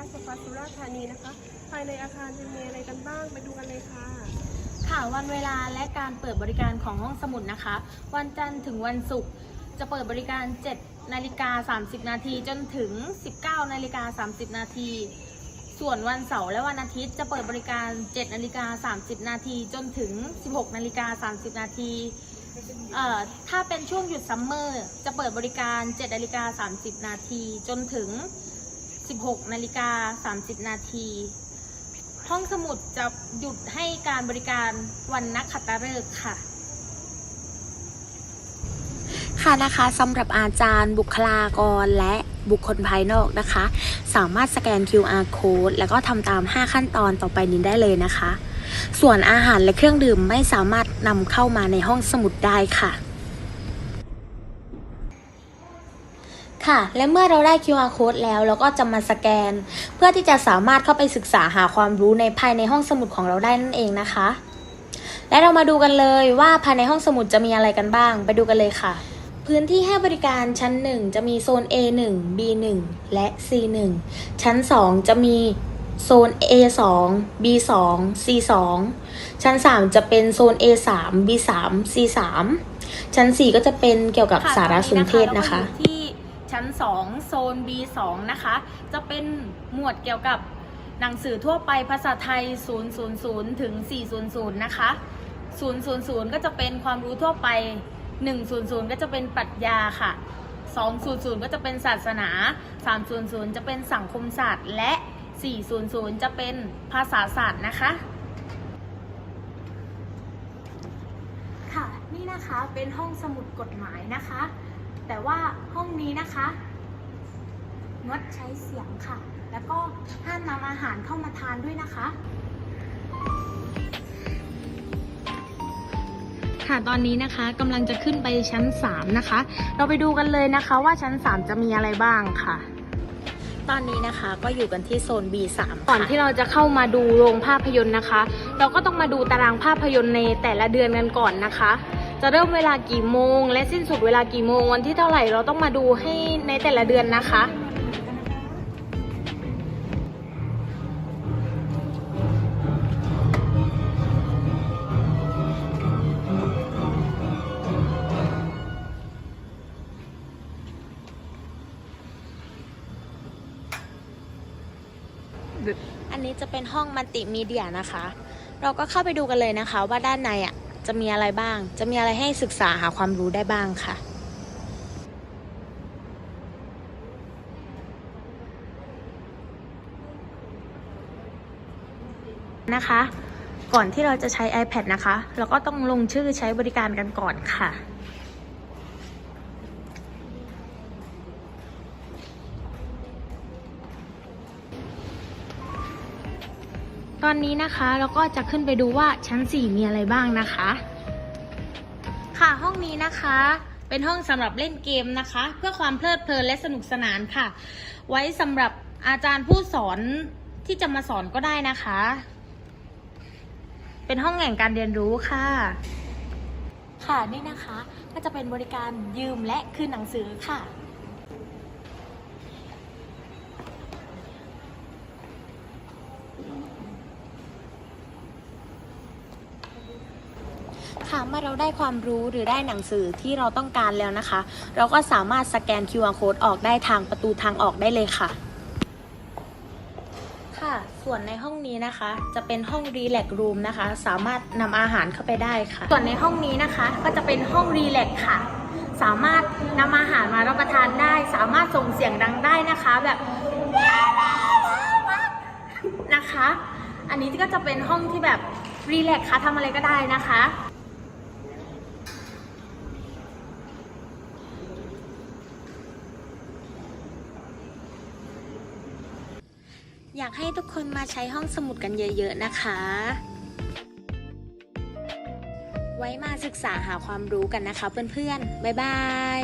นีนะคะ ภายในอาคารจะมีอะไรกันบ้างไปดูกันเลยค่ะ ค่ะวันเวลาและการเปิดบริการของห้องสมุดนะคะ วันจันทร์ถึงวันศุกร์จะเปิดบริการ 7 นาฬิกา 30 นาทีจนถึง 19 นาฬิกา 30 นาที ส่วนวันเสาร์และวันอาทิตย์จะเปิดบริการ 7 นาฬิกา 30 นาทีจนถึง 16 นาฬิกา 30 นาทีเอ่อถ้าเป็นช่วงหยุดซัมเมอร์จะเปิดบริการ 7 นาฬิกา 30 นาทีจนถึง 16นาฬิกา30 นาที ห้องสมุดจะหยุดให้การบริการวันนักขัตฤกษ์ค่ะ ค่ะนะคะสำหรับอาจารย์บุคลากรและบุคคลภายนอกนะคะ สามารถสแกน QR code แล้วก็ทำตาม 5 ขั้นตอนต่อไปนี้ได้เลยนะคะ ส่วนอาหารและเครื่องดื่มไม่สามารถนำเข้ามาในห้องสมุดได้ค่ะ ค่ะ และเมื่อเราได้ QR code แล้วเราก็จะมาสแกน เพื่อที่จะสามารถเข้าไปศึกษาหาความรู้ในภายในห้องสมุดของเราได้นั่นเองนะคะ และเรามาดูกันเลยว่าภายในห้องสมุดจะมีอะไรกันบ้าง ไปดูกันเลยค่ะ พื้นที่ให้บริการชั้น 1 จะมีโซน A1 B1 และ C1 ชั้น 2 จะมีโซน A2 B2 C2 ชั้น 3 จะเป็นโซน A3 B3 C3 ชั้น 4 ก็จะเป็นเกี่ยวกับค่ะสารสนเทศตอนะคะเราก็อยู่ที่ ชั้น 2 โซน B2 นะคะ จะเป็นหมวดเกี่ยวกับหนังสือทั่วไปภาษาไทย 000 ถึง 400 นะคะ 000 ก็จะเป็นความรู้ทั่วไป 100 ก็จะเป็นปรัชญาค่ะ 200 ก็จะเป็นศาสนา 300 จะเป็นสังคมศาสตร์ และ 400 จะเป็นภาษาศาสตร์นะคะ ค่ะ นี่นะคะเป็นห้องสมุดกฎหมายนะคะ แต่ว่าห้องนี้นะคะ งดใช้เสียงค่ะ แล้วก็ห้ามนำอาหารเข้ามาทานด้วยนะคะค่ะตอนนี้นะคะกำลังจะขึ้นไปชั้น 3 นะคะ เราไปดูกันเลยนะคะว่าชั้น 3 จะมีอะไรบ้างค่ะ ตอนนี้นะคะก็อยู่กันที่โซน B3 ก่อนที่เราจะเข้ามาดูโรงภาพยนตร์นะคะ เราก็ต้องมาดูตารางภาพยนตร์ในแต่ละเดือนกันก่อนนะคะ จะเริ่มเวลากี่โมง และสิ้นสุดเวลากี่โมงวันที่เท่าไหร่เราต้องมาดูให้ในแต่ละเดือนนะคะ อันนี้จะเป็นห้องมัลติมีเดียนะคะ เราก็เข้าไปดูกันเลยนะคะว่าด้านในอะ จะมีอะไรบ้าง จะมีอะไรให้ศึกษาหาความรู้ได้บ้างค่ะนะคะ ก่อนที่เราจะใช้ iPad นะคะ เราก็ต้องลงชื่อใช้บริการกันก่อนค่ะ ตอนนี้นะคะเราก็จะขึ้นไปดูว่าชั้น 4 มีอะไรบ้างนะคะ ค่ะห้องนี้นะคะ เป็นห้องสำหรับเล่นเกมนะคะ เพื่อความเพลิดเพลินและสนุกสนานค่ะ ไว้สำหรับอาจารย์ผู้สอนที่จะมาสอนก็ได้นะคะ เป็นห้องแห่งการเรียนรู้ค่ะ ค่ะนี่นะคะก็จะเป็นบริการยืมและคืนหนังสือค่ะ คะเมื่อเราได้ความรู้หรือได้หนังสือที่เราต้องการแล้วนะคะ เราก็สามารถสแกน QR code ออกได้ทางประตูทางออกได้เลยค่ะ ค่ะ ส่วนในห้องนี้นะคะ จะเป็นห้อง Relax Room นะคะ สามารถนำอาหารเข้าไปได้ค่ะ ส่วนในห้องนี้นะคะ ก็จะเป็นห้องรีแลกค่ะ สามารถนำอาหารมารับประทานได้ สามารถส่งเสียงดังได้นะคะแบบนะคะ อันนี้ก็จะเป็นห้องที่แบบรีแลกค่ะทำอะไรก็ได้นะคะ อยากให้ทุกคนมาใช้ห้องสมุดกันเยอะๆนะคะ ไว้มาศึกษาหาความรู้กันนะคะเพื่อนๆ บ๊ายบาย